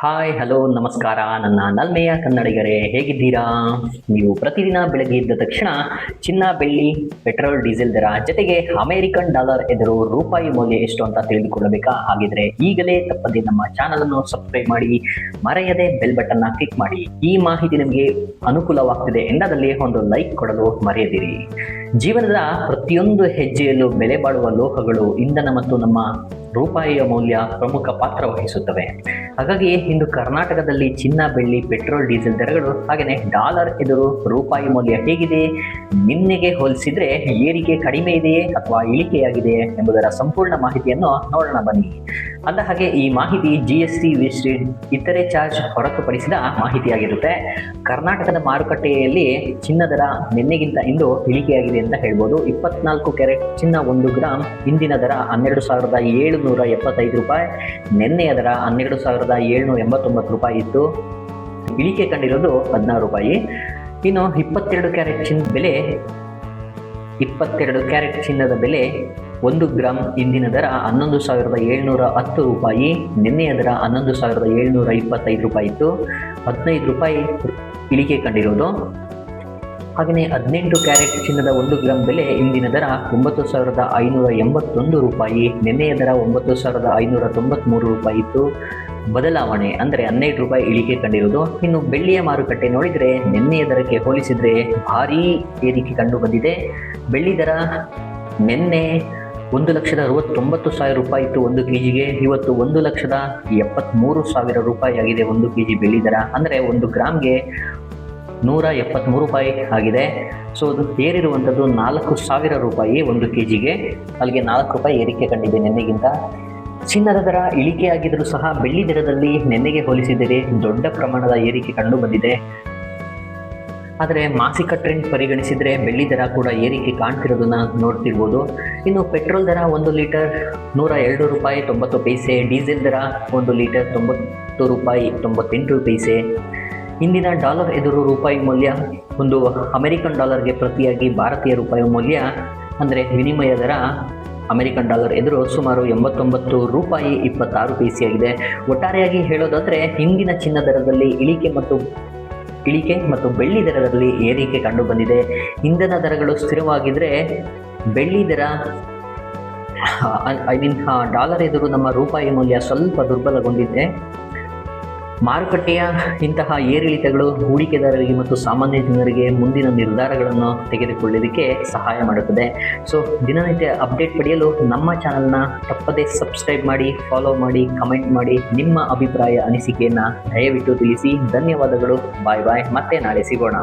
Hi hello ನಮಸ್ಕಾರ. ನನ್ನ ನಲ್ಮೆಯ ಕನ್ನಡಿಗರೇ, ಹೇಗಿದ್ದೀರಾ? ನೀವು ಪ್ರತಿದಿನ ಬೆಳಗ್ಗೆ ಎದ್ದ ತಕ್ಷಣ ಚಿನ್ನ, ಬೆಳ್ಳಿ, ಪೆಟ್ರೋಲ್, ಡೀಸೆಲ್ ದರ ಜೊತೆಗೆ ಅಮೆರಿಕನ್ ಡಾಲರ್ ಎದುರು ರೂಪಾಯಿ ಮೌಲ್ಯ ಎಷ್ಟು ಅಂತ ತಿಳಿದುಕೊಳ್ಳಬೇಕಾ? ಹಾಗಿದ್ರೆ ಈಗಲೇ ತಪ್ಪದೆ ನಮ್ಮ ಚಾನಲ್ ಅನ್ನು ಸಬ್ಸ್ಕ್ರೈಬ್ ಮಾಡಿ, ಮರೆಯದೆ ಬೆಲ್ ಬಟನ್ನ ಕ್ಲಿಕ್ ಮಾಡಿ. ಈ ಮಾಹಿತಿ ನಿಮಗೆ ಅನುಕೂಲವಾಗ್ತಿದೆ ಎಂದಾದಲ್ಲಿ ಒಂದು ಲೈಕ್ ಕೊಡಲು ಮರೆಯದಿರಿ. ಜೀವನದ ಪ್ರತಿಯೊಂದು ಹೆಜ್ಜೆಯಲ್ಲೂ ಬೆಲೆ ಬಾಳುವ ಲೋಹಗಳು ಇಂಧನ ಮತ್ತು ನಮ್ಮ ರೂಪಾಯಿಯ ಮೌಲ್ಯ ಪ್ರಮುಖ ಪಾತ್ರ ವಹಿಸುತ್ತವೆ. ಹಾಗಾಗಿ ಇಂದು ಕರ್ನಾಟಕದಲ್ಲಿ ಚಿನ್ನ, ಬೆಳ್ಳಿ, ಪೆಟ್ರೋಲ್, ಡೀಸೆಲ್ ದರಗಳು ಹಾಗೆಯೇ ಡಾಲರ್ ಎದುರು ರೂಪಾಯಿ ಮೌಲ್ಯ ಹೇಗಿದೆ? ನಿನ್ನೆಗೆ ಹೋಲಿಸಿದ್ರೆ ಏರಿಕೆ ಕಡಿಮೆ ಇದೆಯೇ ಅಥವಾ ಇಳಿಕೆಯಾಗಿದೆಯೇ ಎಂಬುದರ ಸಂಪೂರ್ಣ ಮಾಹಿತಿಯನ್ನು ನೋಡೋಣ ಬನ್ನಿ. ಅಂದ ಹಾಗೆ ಈ ಮಾಹಿತಿ ಜಿ ಎಸ್ ಟಿ ವೇಸ್ಟೇಜ್ ಇತರೆ ಚಾರ್ಜ್ ಹೊರತುಪಡಿಸಿದ ಮಾಹಿತಿಯಾಗಿರುತ್ತೆ. ಕರ್ನಾಟಕದ ಮಾರುಕಟ್ಟೆಯಲ್ಲಿ ಚಿನ್ನ ದರ ನಿನ್ನೆಗಿಂತ ಇಂದು ಇಳಿಕೆಯಾಗಿದೆ ಅಂತ ಹೇಳ್ಬೋದು. ಇಪ್ಪತ್ನಾಲ್ಕು ಕ್ಯಾರೆಟ್ ಚಿನ್ನ ಒಂದು ಗ್ರಾಮ್ ಇಂದಿನ ದರ ಹನ್ನೆರಡು ಸಾವಿರದ ಏಳುನೂರ ಎಪ್ಪತ್ತೈದು ರೂಪಾಯಿ, ನಿನ್ನೆಯ ದರ ಹನ್ನೆರಡು ಸಾವಿರದ ಏಳ್ನೂರ ಎಂಬತ್ತೊಂಬತ್ತು ರೂಪಾಯಿ ಇತ್ತು. ಇಳಿಕೆ ಕಂಡಿರೋದು ಹದಿನಾರು ರೂಪಾಯಿ. ಇನ್ನು ಇಪ್ಪತ್ತೆರಡು ಕ್ಯಾರೆಟ್ ಚಿನ್ನ ಬೆಲೆ, ಇಪ್ಪತ್ತೆರಡು ಕ್ಯಾರೆಟ್ ಚಿನ್ನದ ಬೆಲೆ ಒಂದು ಗ್ರಾಂ ಇಂದಿನ ದರ ಹನ್ನೊಂದು ಸಾವಿರದ ಏಳ್ನೂರ ಹತ್ತು ರೂಪಾಯಿ, ನಿನ್ನೆಯ ದರ ಹನ್ನೊಂದು ಸಾವಿರದ ಏಳ್ನೂರ ಇಪ್ಪತ್ತೈದು ರೂಪಾಯಿ ಇತ್ತು. ಹದಿನೈದು ರೂಪಾಯಿ ಇಳಿಕೆ ಕಂಡಿರೋದು. ಹಾಗೆಯೇ ಹದಿನೆಂಟು ಕ್ಯಾರೆಟ್ ಚಿನ್ನದ ಒಂದು ಗ್ರಾಮ್ ಬೆಲೆ ಇಂದಿನ ದರ ಒಂಬತ್ತು ಸಾವಿರದ ಐನೂರ ಎಂಬತ್ತೊಂದು ರೂಪಾಯಿ, ನಿನ್ನೆಯ ದರ ಒಂಬತ್ತು ಸಾವಿರದ ಐನೂರ ತೊಂಬತ್ತ್ಮೂರು ರೂಪಾಯಿ ಇತ್ತು. ಬದಲಾವಣೆ ಅಂದರೆ ಹನ್ನೆರಡು ರೂಪಾಯಿ ಇಳಿಕೆ ಕಂಡಿರೋದು. ಇನ್ನು ಬೆಳ್ಳಿಯ ಮಾರುಕಟ್ಟೆ ನೋಡಿದರೆ ನಿನ್ನೆಯ ದರಕ್ಕೆ ಹೋಲಿಸಿದರೆ ಭಾರೀ ಏರಿಕೆ ಕಂಡು ಬಂದಿದೆ. ಬೆಳ್ಳಿ ದರ ನಿನ್ನೆ ಒಂದು ಲಕ್ಷದ ಅರವತ್ತೊಂಬತ್ತು ಸಾವಿರ ರೂಪಾಯಿ ಇತ್ತು ಒಂದು ಕೆ ಜಿಗೆ ಇವತ್ತು ಒಂದು ಲಕ್ಷದ ಎಪ್ಪತ್ತ್ಮೂರು ಸಾವಿರ ರೂಪಾಯಿ ಆಗಿದೆ ಒಂದು ಕೆ ಜಿ ಬೆಳ್ಳಿ ದರ. ಅಂದರೆ ಒಂದು ಗ್ರಾಮ್ಗೆ ನೂರ ಎಪ್ಪತ್ತ್ಮೂರು ರೂಪಾಯಿ ಆಗಿದೆ. ಸೊ ಅದು ಏರಿರುವಂಥದ್ದು ನಾಲ್ಕು ಸಾವಿರ ರೂಪಾಯಿ ಒಂದು ಕೆ ಜಿಗೆ ಅಲ್ಲಿಗೆ ನಾಲ್ಕು ರೂಪಾಯಿ ಏರಿಕೆ ಕಂಡಿದೆ ನಿನ್ನೆಗಿಂತ. ಚಿನ್ನದ ದರ ಇಳಿಕೆಯಾಗಿದ್ದರೂ ಸಹ ಬೆಳ್ಳಿ ದರದಲ್ಲಿ ನೆನ್ನೆಗೆ ಹೋಲಿಸಿದರೆ ದೊಡ್ಡ ಪ್ರಮಾಣದ ಏರಿಕೆ ಕಂಡು ಬಂದಿದೆ. ಆದರೆ ಮಾಸಿಕ ಟ್ರೆಂಡ್ ಪರಿಗಣಿಸಿದರೆ ಬೆಳ್ಳಿ ದರ ಕೂಡ ಏರಿಕೆ ಕಾಣ್ತಿರೋದನ್ನು ನೋಡ್ತಿರ್ಬೋದು. ಇನ್ನು ಪೆಟ್ರೋಲ್ ದರ ಒಂದು ಲೀಟರ್ ನೂರ ಎರಡು ರೂಪಾಯಿ ತೊಂಬತ್ತು ಪೈಸೆ ಡೀಸೆಲ್ ದರ ಒಂದು ಲೀಟರ್ ತೊಂಬತ್ತು ರೂಪಾಯಿ ತೊಂಬತ್ತೆಂಟು ಪೈಸೆ. ಇಂದಿನ ಡಾಲರ್ ಎದುರು ರೂಪಾಯಿ ಮೌಲ್ಯ ಒಂದು ಅಮೆರಿಕನ್ ಡಾಲರ್ಗೆ ಪ್ರತಿಯಾಗಿ ಭಾರತೀಯ ರೂಪಾಯಿ ಮೌಲ್ಯ ಅಂದರೆ ವಿನಿಮಯ ದರ ಅಮೆರಿಕನ್ ಡಾಲರ್ ಎದುರು ಸುಮಾರು ಎಂಬತ್ತೊಂಬತ್ತು ರೂಪಾಯಿ ಇಪ್ಪತ್ತಾರು ಪೈಸೆಯಾಗಿದೆ. ಒಟ್ಟಾರೆಯಾಗಿ ಹೇಳೋದಾದರೆ ಹಿಂದಿನ ಚಿನ್ನ ದರದಲ್ಲಿ ಇಳಿಕೆ ಮತ್ತು ಇಳಿಕೆ ಮತ್ತು ಬೆಳ್ಳಿ ದರದಲ್ಲಿ ಏರಿಕೆ ಕಂಡು ಬಂದಿದೆ. ಇಂಧನ ದರಗಳು ಸ್ಥಿರವಾಗಿದ್ದರೆ ಬೆಳ್ಳಿ ದರ ಐ ಮೀನ್ ಡಾಲರ್ ಎದುರು ನಮ್ಮ ರೂಪಾಯಿ ಮೌಲ್ಯ ಸ್ವಲ್ಪ ದುರ್ಬಲಗೊಂಡಿದೆ. ಮಾರುಕಟ್ಟೆಯ ಇಂತಹ ಏರಿಳಿತಗಳು ಹೂಡಿಕೆದಾರರಿಗೆ ಮತ್ತು ಸಾಮಾನ್ಯ ಜನರಿಗೆ ಮುಂದಿನ ನಿರ್ಧಾರಗಳನ್ನು ತೆಗೆದುಕೊಳ್ಳೋದಕ್ಕೆ ಸಹಾಯ ಮಾಡುತ್ತದೆ. ಸೊ ದಿನನಿತ್ಯ ಅಪ್ಡೇಟ್ ಪಡೆಯಲು ನಮ್ಮ ಚಾನಲ್ನ ತಪ್ಪದೇ ಸಬ್ಸ್ಕ್ರೈಬ್ ಮಾಡಿ ಫಾಲೋ ಮಾಡಿ ಕಮೆಂಟ್ ಮಾಡಿ ನಿಮ್ಮ ಅಭಿಪ್ರಾಯ ಅನಿಸಿಕೆಯನ್ನು ದಯವಿಟ್ಟು ತಿಳಿಸಿ. ಧನ್ಯವಾದಗಳು. ಬಾಯ್ ಬಾಯ್ ಮತ್ತೆ ನಾಳೆ ಸಿಗೋಣ.